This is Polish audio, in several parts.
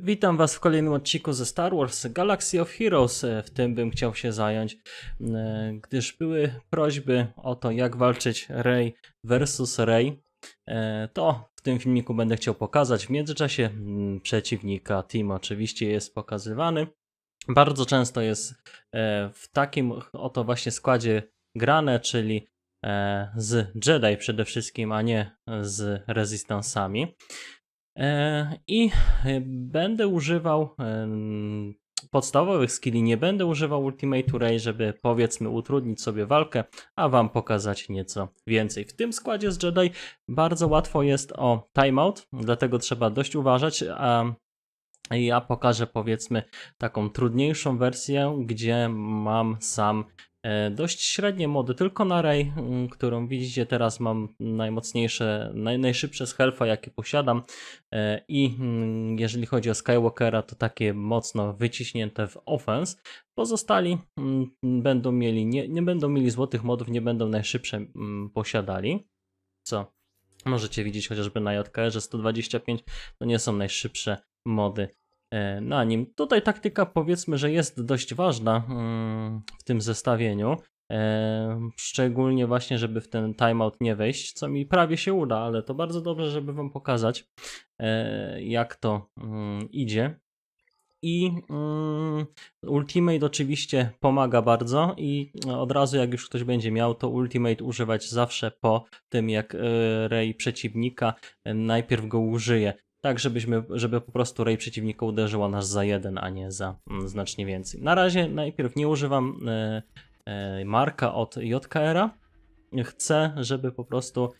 Witam Was w kolejnym odcinku ze Star Wars Galaxy of Heroes. W tym bym chciał się zająć, e, gdyż były prośby o to, jak walczyć Rey versus Rey. E, To w tym filmiku będę chciał pokazać. W międzyczasie przeciwnika Team oczywiście jest pokazywany. Bardzo często jest e, w takim oto właśnie składzie grane, czyli z Jedi przede wszystkim, a nie z Resistansami. E, I e, będę używał em, podstawowych skilli, nie będę używał Ultimate Ray, żeby powiedzmy utrudnić sobie walkę, a wam pokazać nieco więcej. W tym składzie z Jedi bardzo łatwo jest o timeout, dlatego trzeba dość uważać, a ja pokażę powiedzmy taką trudniejszą wersję, gdzie mam sam e, dość średnie mody, tylko na Ray, którą widzicie teraz mam najmocniejsze, naj, najszybsze z health'a jakie posiadam. E, i mm, jeżeli chodzi o Skywalkera to takie mocno wyciśnięte w offense. Pozostali mm, będą mieli, nie, nie będą mieli złotych modów, nie będą najszybsze mm, posiadali, co możecie widzieć chociażby na JKR, 125 to nie są najszybsze mody. e, na nim. Tutaj taktyka powiedzmy, że jest dość ważna mm, w tym zestawieniu. E, szczególnie właśnie, żeby w ten timeout nie wejść, co mi prawie się uda, ale to bardzo dobrze, żeby Wam pokazać, e, jak to mm, idzie. I mm, Ultimate oczywiście pomaga bardzo i od razu jak już ktoś będzie miał, to Ultimate używać zawsze po tym jak e, Ray przeciwnika e, najpierw go użyje. Tak, żebyśmy, żeby po prostu Ray przeciwnika uderzyła nas za jeden, a nie za mm, znacznie więcej. Na razie najpierw nie używam e, e, marka od JKR-a. Chcę, żeby po prostu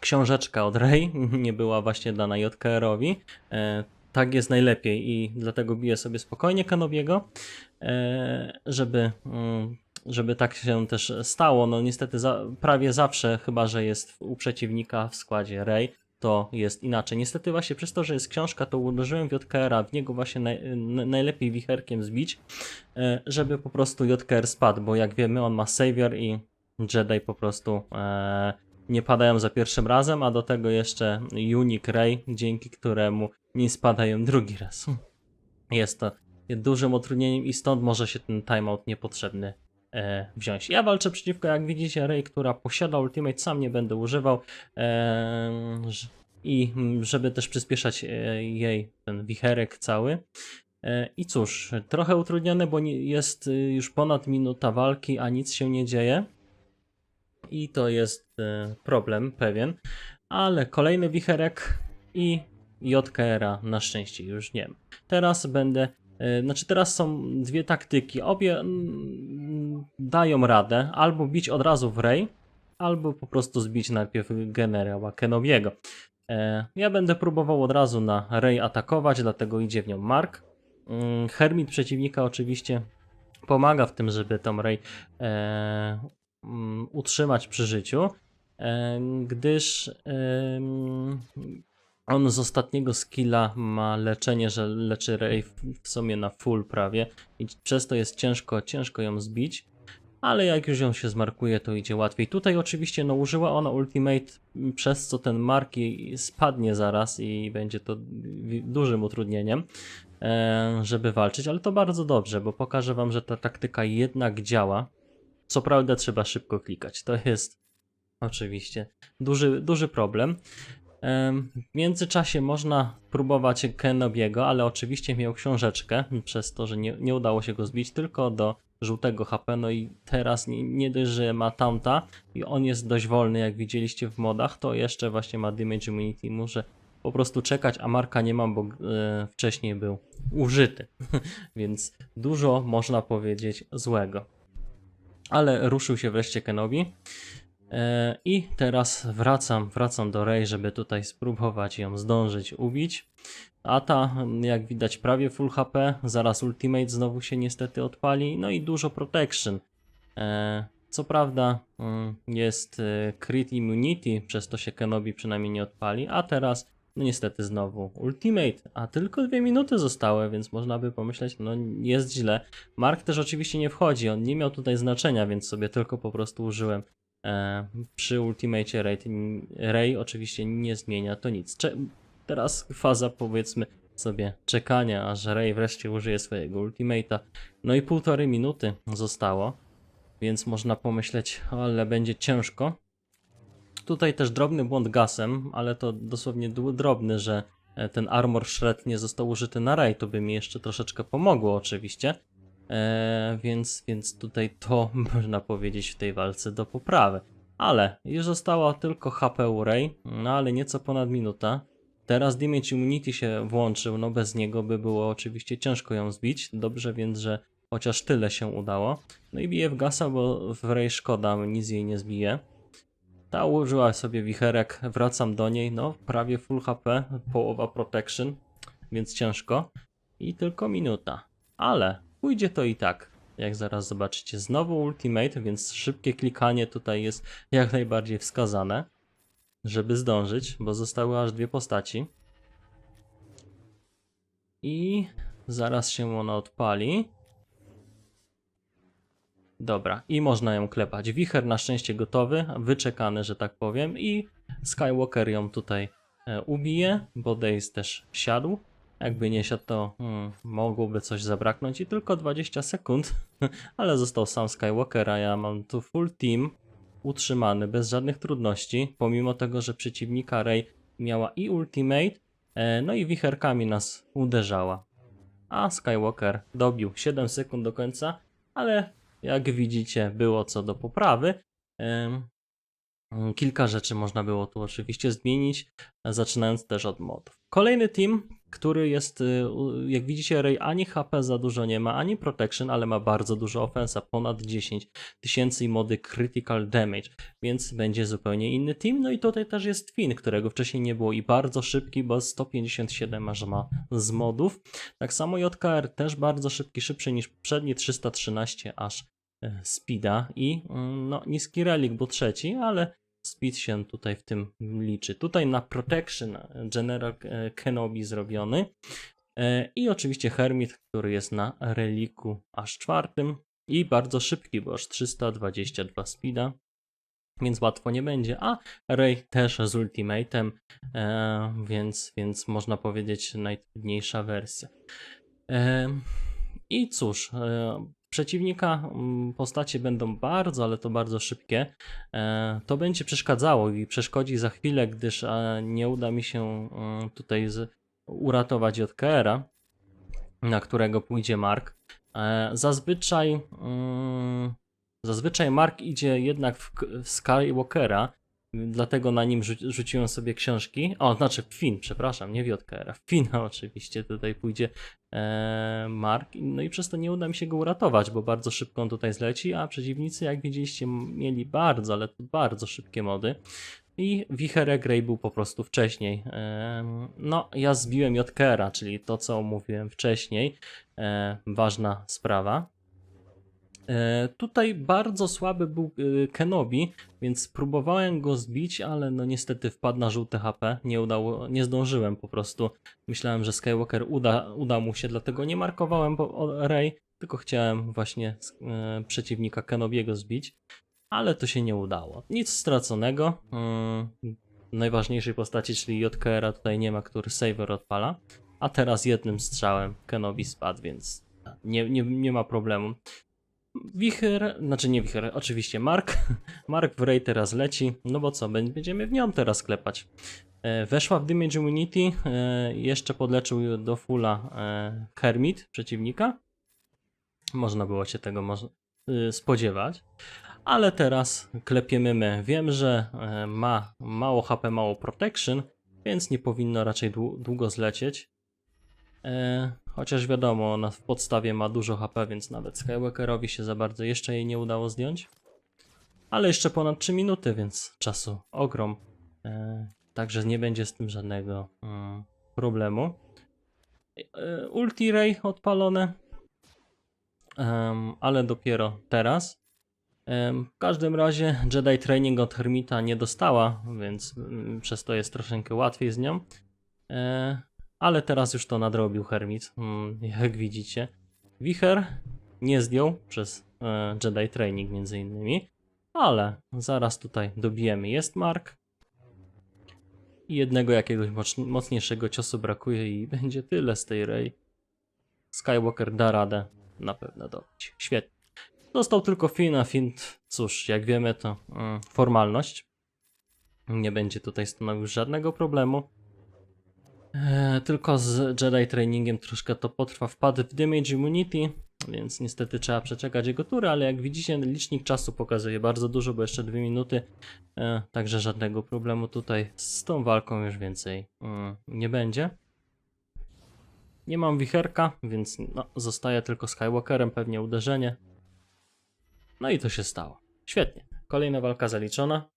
książeczka od Ray nie była właśnie dana JKR-owi. E, tak jest najlepiej i dlatego biję sobie spokojnie Kenobiego, e, żeby, mm, żeby tak się też stało. No niestety za, prawie zawsze, chyba że jest u przeciwnika w składzie Ray, to jest inaczej. Niestety właśnie przez to, że jest książka, to uderzyłem JKR-a, w niego właśnie naj, najlepiej wicherkiem zbić, e, żeby po prostu JKR spadł, bo jak wiemy on ma Savior i Jedi po prostu e, nie padają za pierwszym razem, a do tego jeszcze Unique Ray, dzięki któremu nie spadają drugi raz. Jest to dużym utrudnieniem i stąd może się ten timeout niepotrzebny wziąć. Ja walczę przeciwko, jak widzicie, Ray, która posiada ultimate, sam nie będę używał e, i żeby też przyspieszać e, jej ten wicherek cały. E, I cóż, trochę utrudnione, bo jest y, już ponad minuta walki, a nic się nie dzieje. I to jest e, problem pewien. Ale kolejny wicherek i JKR-a na szczęście już nie. Teraz będę. e, Znaczy, teraz są dwie taktyki. Obie dają radę albo bić od razu w Ray, albo po prostu zbić najpierw generała Kenobiego. E, Ja będę próbował od razu na Ray atakować, dlatego idzie w nią Mark. Mm, Hermit przeciwnika oczywiście pomaga w tym, żeby tą Ray e, mm, utrzymać przy życiu, e, gdyż em, on z ostatniego skilla ma leczenie, że leczy Ray w, w sumie na full prawie i przez to jest ciężko, ciężko ją zbić. Ale jak już ją się zmarkuje, to idzie łatwiej. Tutaj oczywiście no, użyła ona ultimate, przez co ten mark jej spadnie zaraz i będzie to dużym utrudnieniem, e, żeby walczyć, ale to bardzo dobrze, bo pokażę wam, że ta taktyka jednak działa. Co prawda trzeba szybko klikać. To jest oczywiście duży, duży problem. Em, W międzyczasie można próbować Kenobiego, ale oczywiście miał książeczkę, przez to, że nie, nie udało się go zbić, tylko do żółtego HP. No i teraz nie, nie dość, że ma tamta i on jest dość wolny, jak widzieliście w modach, to jeszcze właśnie ma Damage Immunity. Muszę po prostu czekać, a marka nie mam, bo e, wcześniej był użyty. Więc dużo można powiedzieć złego. Ale ruszył się wreszcie Kenobi. E, I teraz wracam, wracam do Rey, żeby tutaj spróbować ją zdążyć ubić. A ta, jak widać, prawie full HP. Zaraz ultimate znowu się niestety odpali. No i dużo protection. E, co prawda mm, jest e, crit immunity, przez to się Kenobi przynajmniej nie odpali. A teraz, no niestety znowu ultimate. A tylko dwie minuty zostały, więc można by pomyśleć, no jest źle. Mark też oczywiście nie wchodzi. On nie miał tutaj znaczenia, więc sobie tylko po prostu użyłem przy Ultimate Ray, Ray oczywiście nie zmienia to nic. Cze teraz faza powiedzmy sobie czekania, aż Rey wreszcie użyje swojego ultimate'a. No i półtorej minuty zostało, więc można pomyśleć, ale będzie ciężko. Tutaj też drobny błąd gasem, ale to dosłownie drobny, że e, ten armor shred nie został użyty na Rey, to by mi jeszcze troszeczkę pomogło oczywiście. E, więc, więc tutaj to można powiedzieć w tej walce do poprawy. Ale już została tylko HP u Rey, no ale nieco ponad minuta. Teraz Damage Immunity się włączył, no bez niego by było oczywiście ciężko ją zbić. Dobrze więc, że chociaż tyle się udało. No i bije w gasa, bo w Rey szkoda, nic jej nie zbije. Ta użyła sobie wicherek, wracam do niej, no prawie full HP, połowa protection, więc ciężko. I tylko minuta. Ale pójdzie to i tak, jak zaraz zobaczycie. Znowu ultimate, więc szybkie klikanie tutaj jest jak najbardziej wskazane, żeby zdążyć, bo zostały aż dwie postaci. I zaraz się ona odpali. Dobra, i można ją klepać. Wicher na szczęście gotowy, wyczekany, że tak powiem, i Skywalker ją tutaj e, ubije, bo Daze też siadł. Jakby nie siadł, to hmm, mogłoby coś zabraknąć i tylko 20 sekund, ale został sam Skywalker, a ja mam tu full team utrzymany bez żadnych trudności, pomimo tego, że przeciwnika Rey miała i ultimate, e, no i wicherkami nas uderzała. A Skywalker dobił 7 sekund do końca, ale jak widzicie, było co do poprawy. Mm, Kilka rzeczy można było tu oczywiście zmienić, zaczynając też od modów. Kolejny team, który jest, y, jak widzicie, Ray ani HP za dużo nie ma, ani Protection, ale ma bardzo dużo ofensa, ponad 10 tysięcy i mody Critical Damage, więc będzie zupełnie inny team. No i tutaj też jest Finn, którego wcześniej nie było i bardzo szybki, bo 157 aż ma z modów. Tak samo JKR też bardzo szybki, szybszy niż poprzedni, 313 aż e, speeda i mm, no, niski relik był trzeci, ale speed się tutaj w tym liczy. Tutaj na protection e, General e, Kenobi zrobiony E, i oczywiście Hermit, który jest na reliku aż czwartym i bardzo szybki, bo aż 322 speeda. Więc łatwo nie będzie, a Rey też z ultimatem, e, więc, więc można powiedzieć najtrudniejsza wersja. E, I cóż, e, przeciwnika mm, postacie będą bardzo, ale to bardzo szybkie. E, To będzie przeszkadzało i przeszkodzi za chwilę, gdyż nie uda mi się mm, tutaj uratować JKR-a, na którego pójdzie Mark. E, Zazwyczaj, mm, zazwyczaj Mark idzie jednak w Skywalkera, dlatego na nim rzu- rzuciłem sobie książki. O, znaczy Finn, przepraszam, nie w JKR-a. w Finna oczywiście tutaj pójdzie e, Mark, no i przez to nie uda mi się go uratować, bo bardzo szybko on tutaj zleci, a przeciwnicy, jak widzieliście, mieli bardzo, ale to bardzo szybkie mody. I Wicherek Grey był po prostu wcześniej. Em, No, ja zbiłem JKR-a, czyli to, co mówiłem wcześniej. E, ważna sprawa. E, tutaj bardzo słaby był e, Kenobi, więc próbowałem go zbić, ale no niestety wpadł na żółte HP. Nie udało, nie zdążyłem po prostu. Myślałem, że Skywalker uda, uda mu się, dlatego nie markowałem Rey, tylko chciałem właśnie e, przeciwnika Kenobiego zbić ale to się nie udało. Nic straconego. Mm, najważniejszej postaci, czyli JKR-a tutaj nie ma, który saver odpala. A teraz jednym strzałem Kenobi spadł, więc nie, nie, nie ma problemu. Wicher, znaczy nie Wicher, oczywiście Mark. Mark w Ray teraz leci, no bo co, bę- będziemy w nią teraz klepać. E, Weszła w Damage Immunity, e, jeszcze podleczył do fulla e, Hermit przeciwnika. Można było się tego spodziewać. Ale teraz klepiemy my. Wiem, że e, ma mało HP, mało protection, więc nie powinno raczej dłu- długo zlecieć. E, chociaż wiadomo, ona w podstawie ma dużo HP, więc nawet Skywalkerowi się za bardzo jeszcze jej nie udało zdjąć. Ale jeszcze ponad 3 minuty, więc czasu ogrom. E, także nie będzie z tym żadnego mm, problemu. E, ulti Ray odpalone. Em, ale dopiero teraz. W każdym razie Jedi Training od Hermita nie dostała, więc mm, przez to jest troszeczkę łatwiej z nią. Ale teraz już to nadrobił Hermit, mm, jak widzicie. Wicher nie zdjął przez e, Jedi Training między innymi, ale zaraz tutaj dobijemy. Jest Mark. I jednego jakiegoś moc- mocniejszego ciosu brakuje i będzie tyle z tej Rey. Skywalker da radę na pewno dobić. Świetnie. Został tylko Finn, a Finn, cóż, jak wiemy to mm, formalność. Nie będzie tutaj stanowił żadnego problemu. Eee, tylko z Jedi Trainingiem troszkę to potrwa. Wpadł w Damage Immunity, więc niestety trzeba przeczekać jego turę, ale jak widzicie licznik czasu pokazuje bardzo dużo, bo jeszcze dwie minuty. E, także żadnego problemu tutaj z tą walką już więcej mm, nie będzie. Nie mam wicherka, więc no, zostaje tylko Skywalkerem, pewnie uderzenie. No i to się stało. Świetnie. Kolejna walka zaliczona.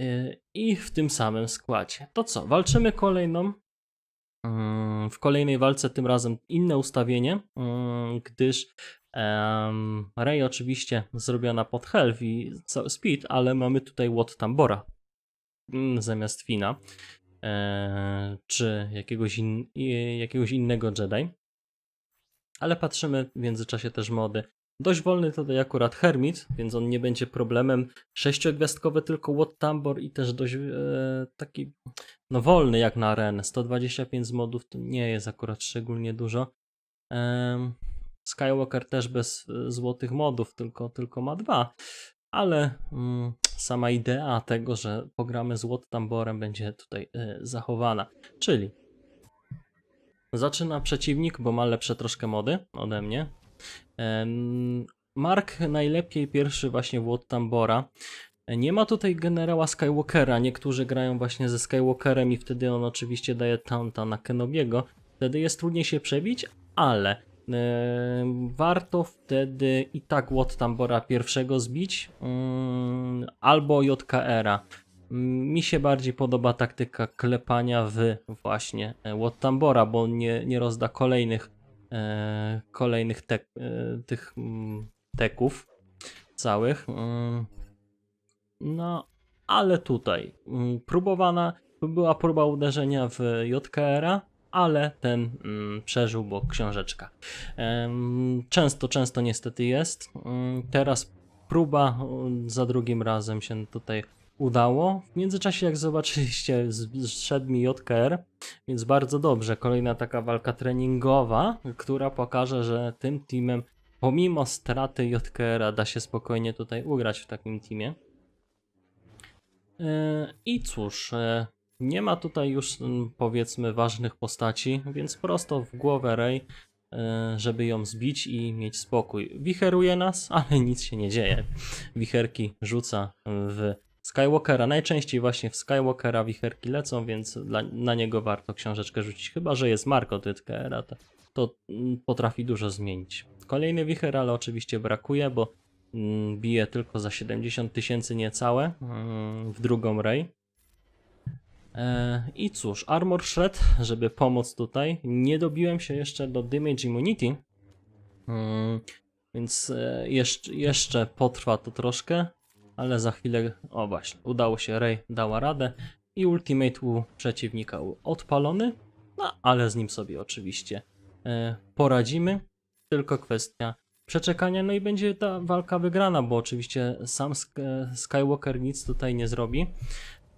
Y, I w tym samym składzie. To co? Walczymy kolejną. Mm, W kolejnej walce tym razem inne ustawienie, mm, gdyż Rey oczywiście zrobiona pod health i speed, ale mamy tutaj Wat Tambora mm, zamiast Fina e, czy jakiegoś, in, jakiegoś innego Jedi. Ale patrzymy w międzyczasie też mody. Dość wolny tutaj akurat Hermit, więc on nie będzie problemem. Sześciogwiazdkowy tylko Wat Tambor i też dość e, taki no wolny jak na arenę. 125 z modów to nie jest akurat szczególnie dużo. Em, Skywalker też bez e, złotych modów, tylko, tylko ma dwa. Ale mm, sama idea tego, że pogramy z Wat Tamborem będzie tutaj e, zachowana. Czyli zaczyna przeciwnik, bo ma lepsze troszkę mody ode mnie. Mark najlepiej pierwszy właśnie w Wat Tambora. Nie ma tutaj generała Skywalkera. Niektórzy grają właśnie ze Skywalkerem i wtedy on oczywiście daje taunta na Kenobiego. Wtedy jest trudniej się przebić, ale warto wtedy i tak Wat Tambora pierwszego zbić mm, albo JKR-a. Mi się bardziej podoba taktyka klepania w właśnie e, Wat Tambora, bo nie, nie rozda kolejnych kolejnych tek, e, tych mm, teków całych. Mm. No, ale tutaj mm, próbowana była próba uderzenia w JKR-a, ale ten mm, przeżył, bo książeczka. Często, często niestety jest. Teraz próba za drugim razem się tutaj udało. W międzyczasie, jak zobaczyliście, zszedł mi JKR, więc bardzo dobrze. Kolejna taka walka treningowa, która pokaże, że tym teamem, pomimo straty JKR-a, da się spokojnie tutaj ugrać w takim teamie. E, I cóż, e, nie ma tutaj już mm, powiedzmy ważnych postaci, więc prosto w głowę Rey, e, żeby ją zbić i mieć spokój. Wicheruje nas, ale nic się nie dzieje. Wicherki rzuca w Skywalkera. Najczęściej właśnie w Skywalkera wicherki lecą, więc dla, na niego warto książeczkę rzucić. Chyba, że jest Mark od JKR-a, to, to mm, potrafi dużo zmienić. Kolejny wicher, ale oczywiście brakuje, bo mm, bije tylko za 70 tysięcy niecałe mm, w drugą Rey. E, I cóż, Armor Shred, żeby pomóc tutaj. Nie dobiłem się jeszcze do Damage Immunity, mm, więc e, jeszcze potrwa to troszkę, ale za chwilę, o właśnie, udało się, Rey dała radę i Ultimate u przeciwnika odpalony, no ale z nim sobie oczywiście e, poradzimy, tylko kwestia przeczekania, no i będzie ta walka wygrana, bo oczywiście sam Sk- Skywalker nic tutaj nie zrobi.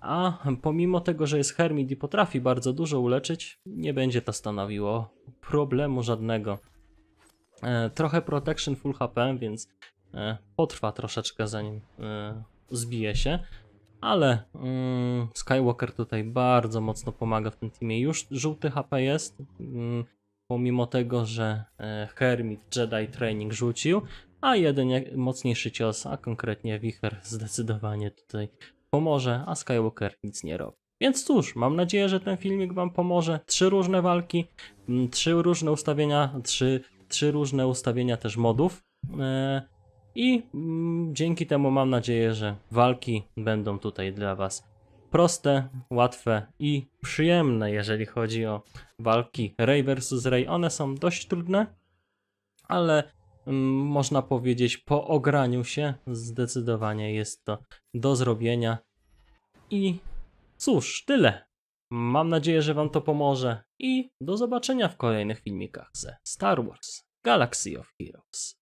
A pomimo tego, że jest Hermit i potrafi bardzo dużo uleczyć, nie będzie to stanowiło problemu żadnego. E, trochę protection full HP, więc e, potrwa troszeczkę zanim e, zbije się. Ale mm, Skywalker tutaj bardzo mocno pomaga w tym teamie. Już żółty HP jest, mm, pomimo tego, że e, Hermit Jedi Training rzucił, a jeden mocniejszy cios, a konkretnie Wicher zdecydowanie tutaj pomoże, a Skywalker nic nie robi. Więc cóż, mam nadzieję, że ten filmik Wam pomoże. Trzy różne walki, mm, trzy różne ustawienia, trzy, trzy różne ustawienia też modów. I mm, dzięki temu mam nadzieję, że walki będą tutaj dla Was proste, łatwe i przyjemne, jeżeli chodzi o walki Rey vs Rey. One są dość trudne, ale mm, można powiedzieć po ograniu się zdecydowanie jest to do zrobienia. I cóż, tyle. Mam nadzieję, że Wam to pomoże i do zobaczenia w kolejnych filmikach ze Star Wars Galaxy of Heroes.